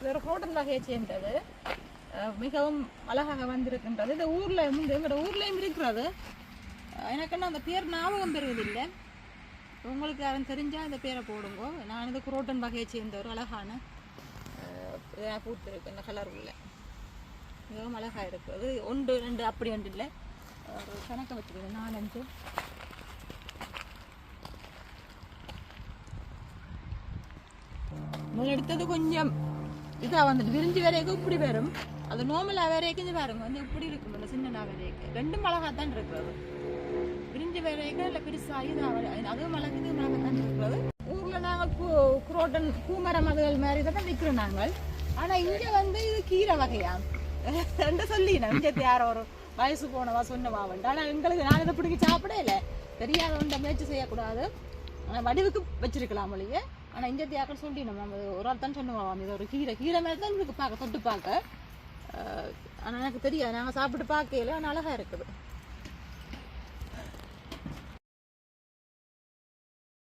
இது ஒரு ஹோட்டல் வகையை சேர்ந்தது. மிகவும் அழகாக வந்திருக்கின்றது. இந்த ஊரில் வந்து எங்களோட ஊர்லேயும் இருக்கிறது. எனக்குன்னு எனக்கு என்ன அந்த பேர் ஞாபகம் பெறுவதில்லை. உங்களுக்கு யாரும் தெரிஞ்சால் இந்த பேரை போடுங்கோ. நான் இந்த குரோட்டன் வகையை சேர்ந்த ஒரு அழகான அஹ் பூத்து இந்த கலர் உள்ள. மிகவும் அழகாக இருக்குது ஒன்று ரெண்டு அப்படி ஒன்று இல்லை. ஒரு கணக்கை வச்சுக்கிறேன் நாலஞ்சு முதல் எடுத்தது கொஞ்சம் இதாக வந்துட்டு விரிஞ்சு வரைக்கும் இப்படி வரும். அது நார்மலாக வரைக்கும் இது பாருங்க வந்து இப்படி இருக்கும் இல்லை சின்னனா வரைக்கும் ரெண்டும் மிளகா தான் இருக்கிறது விரிஞ்சு வரைக்கும் இல்லை பெருசாக இதாக அதுவும் மிளகு இது மிளகா தான் இருக்கிறது ஊரில் நாங்கள் பூ குரோட்டன் பூமரம் அதுகள் மாதிரி தான் விற்கிறோம் நாங்கள். ஆனால் இங்கே வந்து இது கீரை வகையா? ரெண்டு சொல்லினேன் இங்கே யாரோ ஒரு வயசு போனவா சொன்னவா வந்து ஆனால் எங்களுக்கு நான் இதை பிடிக்க சாப்பிடல தெரியாதவன்ட்ட முயற்சி செய்யக்கூடாது. வடிவுக்கு வச்சிருக்கலாம் மொழியை ஆனால் இந்த தியாக்கள் சொல்லி நம்ம ஒரு ஆள் தான் சொன்னுவோம் இது ஒரு கீரை கீரை மாதிரி தான் உங்களுக்கு பார்க்க தொட்டு பார்க்க. ஆனால் எனக்கு தெரியாது. நாங்கள் சாப்பிட்டு பார்க்கல. ஆனால் அழகாக இருக்குது.